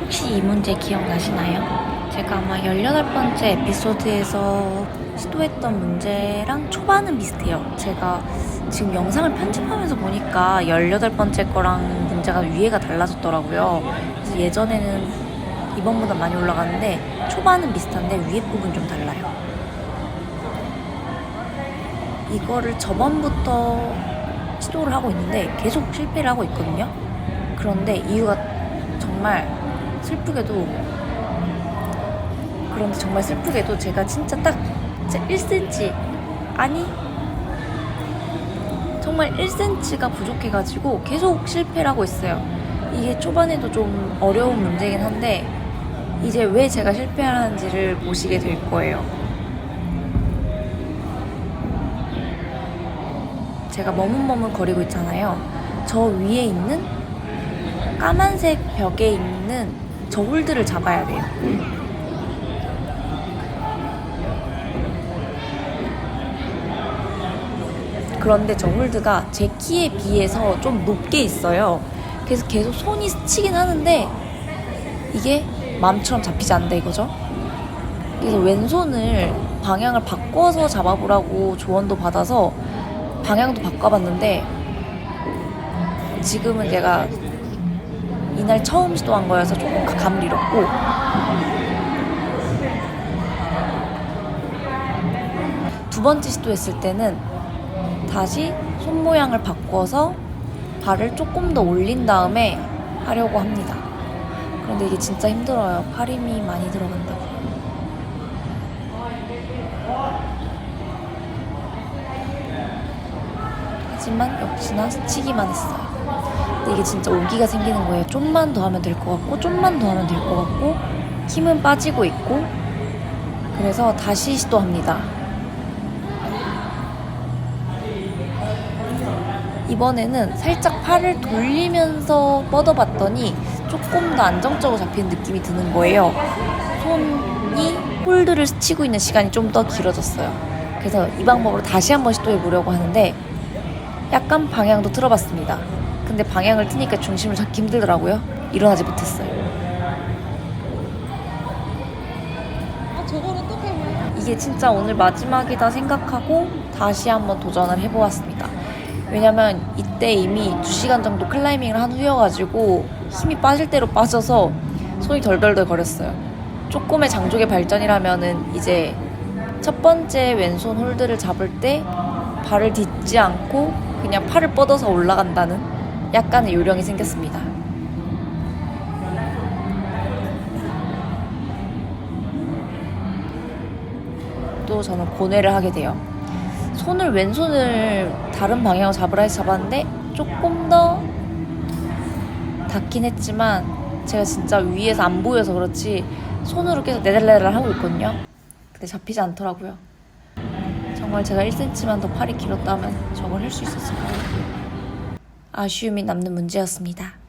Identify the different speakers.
Speaker 1: 혹시 이 문제 기억나시나요? 제가 아마 18번째 에피소드에서 시도했던 문제랑 초반은 비슷해요. 제가 지금 영상을 편집하면서 보니까 18번째 거랑 문제가 위에가 달라졌더라고요. 그래서 예전에는 이번보다 많이 올라갔는데 초반은 비슷한데 위에 부분 좀 달라요. 이거를 저번부터 시도를 하고 있는데 계속 실패를 하고 있거든요. 그런데 이유가 정말 슬프게도 그런데 정말 슬프게도 제가 진짜 딱 1cm 아니 정말 1cm가 부족해가지고 계속 실패를 하고 있어요. 이게 초반에도 좀 어려운 문제긴 한데 이제 왜 제가 실패하는지를 보시게 될 거예요. 제가 머뭇머뭇 거리고 있잖아요. 저 위에 있는 까만색 벽에 있는 저 홀드를 잡아야 돼요. 그런데 저 홀드가 제 키에 비해서 좀 높게 있어요. 그래서 계속 손이 스치긴 하는데 이게 마음처럼 잡히지 않는다 이거죠. 그래서 왼손을 방향을 바꿔서 잡아보라고 조언도 받아서 방향도 바꿔봤는데 지금은 제가 이날 처음 시도한 거여서 조금 감을 잃었고 두 번째 시도했을 때는 다시 손 모양을 바꿔서 발을 조금 더 올린 다음에 하려고 합니다. 그런데 이게 진짜 힘들어요. 팔 힘이 많이 들어간다고. 하지만 역시나 스치기만 했어요. 근데 이게 진짜 오기가 생기는 거예요. 좀만 더 하면 될 것 같고, 좀만 더 하면 될 것 같고, 힘은 빠지고 있고, 그래서 다시 시도합니다. 이번에는 살짝 팔을 돌리면서 뻗어봤더니 조금 더 안정적으로 잡히는 느낌이 드는 거예요. 손이 홀드를 스치고 있는 시간이 좀 더 길어졌어요. 그래서 이 방법으로 다시 한번 시도해 보려고 하는데 약간 방향도 틀어봤습니다. 근데 방향을 트니까 중심을 잡기 힘들더라고요. 일어나지 못했어요.
Speaker 2: 아 저걸 어떻게 해?
Speaker 1: 이게 진짜 오늘 마지막이다 생각하고 다시 한번 도전을 해보았습니다. 왜냐면 이때 이미 2시간 정도 클라이밍을 한 후여가지고 힘이 빠질 대로 빠져서 손이 덜덜덜 거렸어요. 조금의 장족의 발전이라면은 이제 첫 번째 왼손 홀드를 잡을 때 발을 딛지 않고 그냥 팔을 뻗어서 올라간다는 약간의 요령이 생겼습니다. 또 저는 고뇌를 하게 돼요. 손을 왼손을 다른 방향으로 잡으라 해서 잡았는데 조금 더 닿긴 했지만 제가 진짜 위에서 안 보여서 그렇지 손으로 계속 네덜네덜 하고 있거든요. 근데 잡히지 않더라고요. 정말 제가 1cm만 더 팔이 길었다면 저걸 할 수 있었을 거예요. 아쉬움이 남는 문제였습니다.